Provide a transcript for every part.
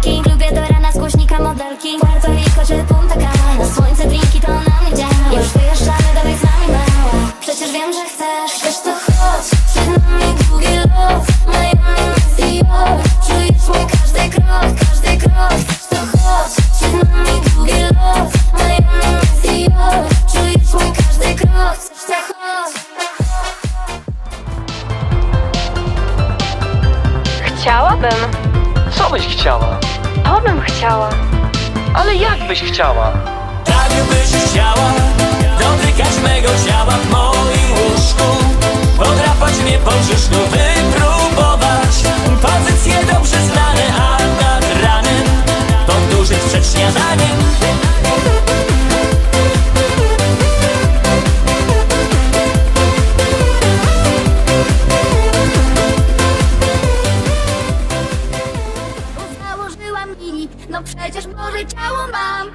sukienki Lubię do rana z głośnika modelki. Puerto Rico czy Punta Cana Słońce, drinki, to na mnie działa Już wyjeżdżamy, dawaj z nami mała. Przecież wiem, że chcesz Chcesz to chodź. Przed nami długi lot. Miami, Mexico. Czujesz mój każdy krok, każdy krok. Chcesz to chodź. Przed nami długi lot. Miami, Mexico. Czujesz mój każdy krok. Chcesz to chodź. Chciałabym. Co byś chciała? To bym chciała. Ale jak byś chciała? Tak byś chciała dotykać mego ciała w moim chociaż może ciało mam.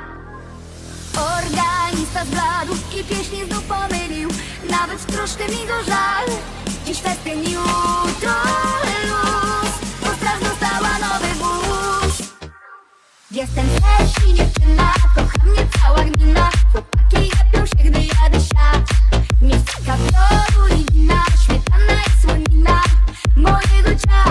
Organista zbladł i pieśni znów pomylił. Nawet troszkę mi go żal. Dziś festyn jutro luz Ostra dostała nowy wóz. Jestem też i dziewczyna Kocha mnie cała gmina. Chłopaki lepią się, gdy jadę siać Miejscika floru i wina Śmietana i słonina. Mojego ciała